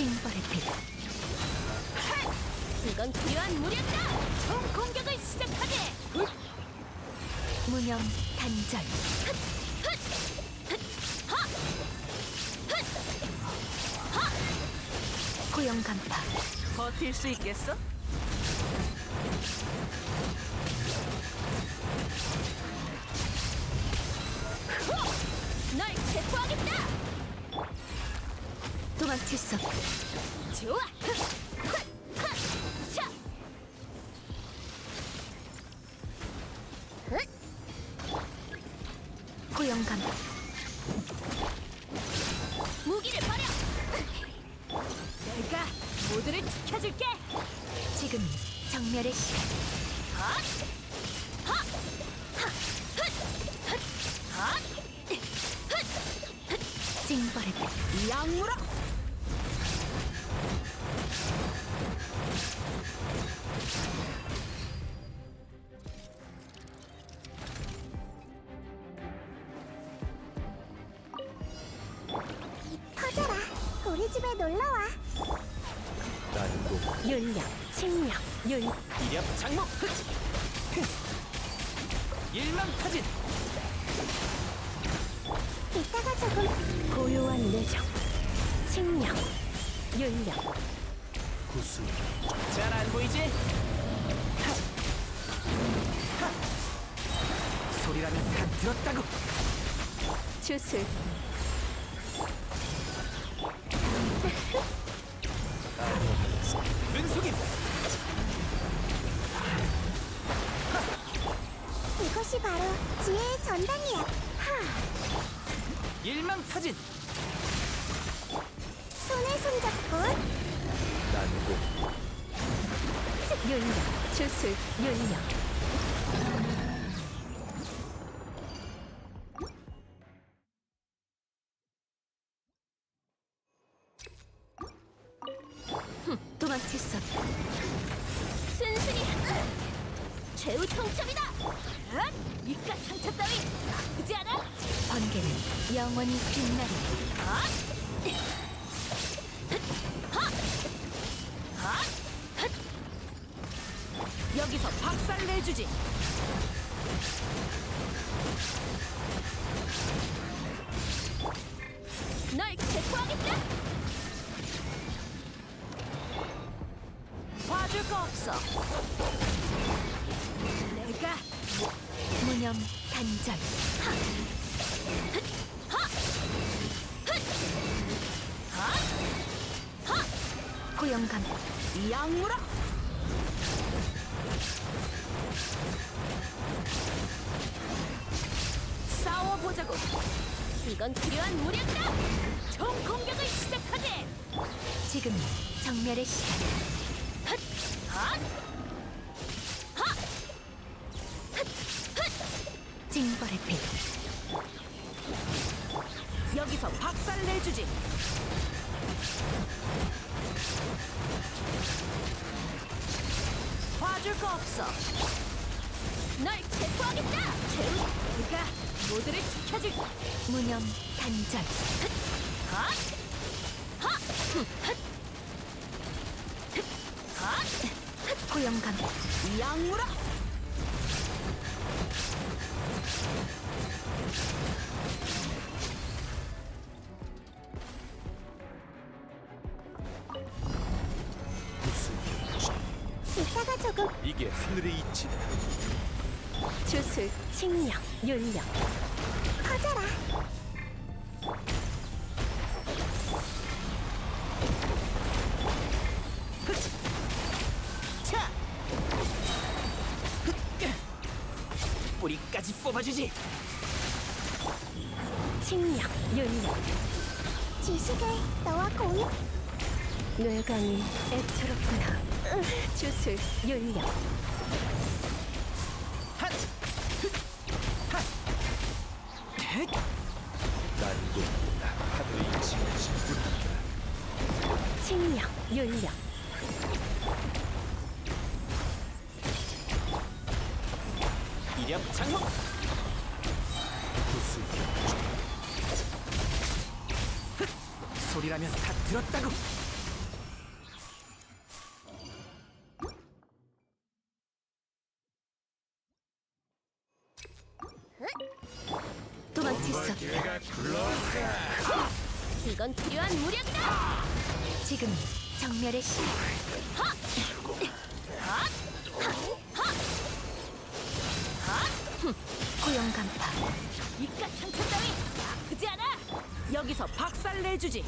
징벌의 빛 이건 필요한 무력이다! 총 공격을 시작하게! 무념 단절. 고용 간파. 버틸 수 있겠어? 널 체포하겠다! 도망칠 수 좋아! 흐, 흐, 흐, 자! 고용 간파 무기를 버려! 내가 모두를 지켜줄게! 지금이 정멸의 시간! 헛! 헛! 핫! 징벌의 빛 양무 놀러와. 난고 윤력 칭령 윤 이력 장목 일망타진 이따가 조금 고요한 내정 칭령 윤력 구수 잘 안 보이지? 하! 하! 소리라면 다 들었다고 주술 일망타진 손에 손잡고 난고 윤력 주술 윤력 흠, 도망칠 수 없다 순순히 으! 최후 통첩이다! 으! 이깟 상처 따위 아프지 않아? 번개는 영원히 빛나리! 여기서 박살 내주지! 널 체포하겠다! 봐줄 거 없어! 내가 무념 단절 고용 간파 양무라! 싸워보자고! 이건 필요한 무력이다! 총 공격을 시작하게! 지금이 정멸의 시간 내주지! 봐줄 거 없어! 널 체포하겠다! 제우! 내가 모두를 지켜줄! 무념 단절 하! 하! 헛! 하! 고용 간파 양무라! 이따가 조금 이게 하늘의 이치다 주술 칭령 윤력 커져라. 차! 뿌리까지 뽑아주지 칭령 윤력 지식을 너와 공유. 뇌강이 애처롭구나. 주술 윤력! 난고 하늘의 진군한다. 칭령 윤력 이력 장목 소리라면 다 들었다고 도망칠 수 없다. 이건 필요한 무력이다. 지금 정멸의 시 고용 간파 이깟 상처 따위 아프지 않아. 여기서 박살 내주지.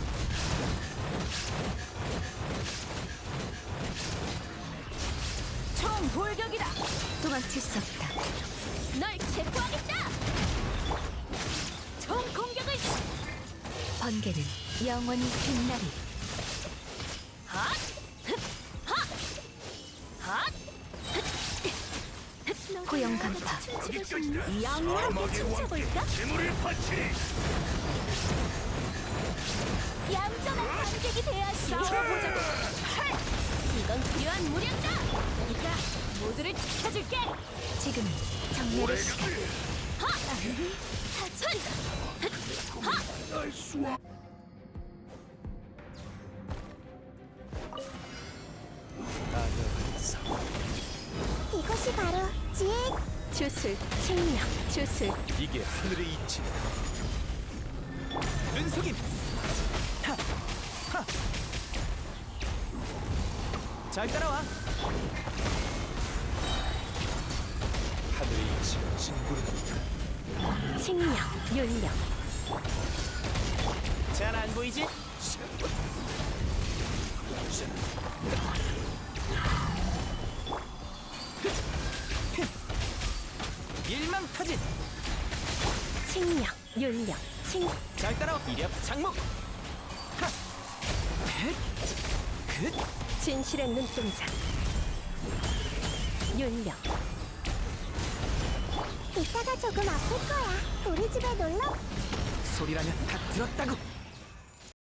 총 돌격이다. 도망칠 수 없다. 번개는 영원히 빛나리. 핫! 핫! 핫! 고용 간파 양하게 춤춰볼까? 얌전한 관객이 되어야지 싸워보자고 헐! 이건 필요한 무력이다 그러니까 모두를 지켜줄게 지금 정멸의 시간. 하! 하! 이것이 바로 지혜 주술 칭령 주술 이게 하늘의 이치다. 눈속임. 하, 하. 잘 따라와. 하늘의 이치가 진구른다. 칭령 윤령 잘 안 보이지? 일망타진. 칭령 윤령 칭 잘 따라와. 이력 장목. 하. 헷. 진실의 눈동자 윤령 이따가 조금 아플 거야 우리 집에 놀러 소리라면 다 들었다고.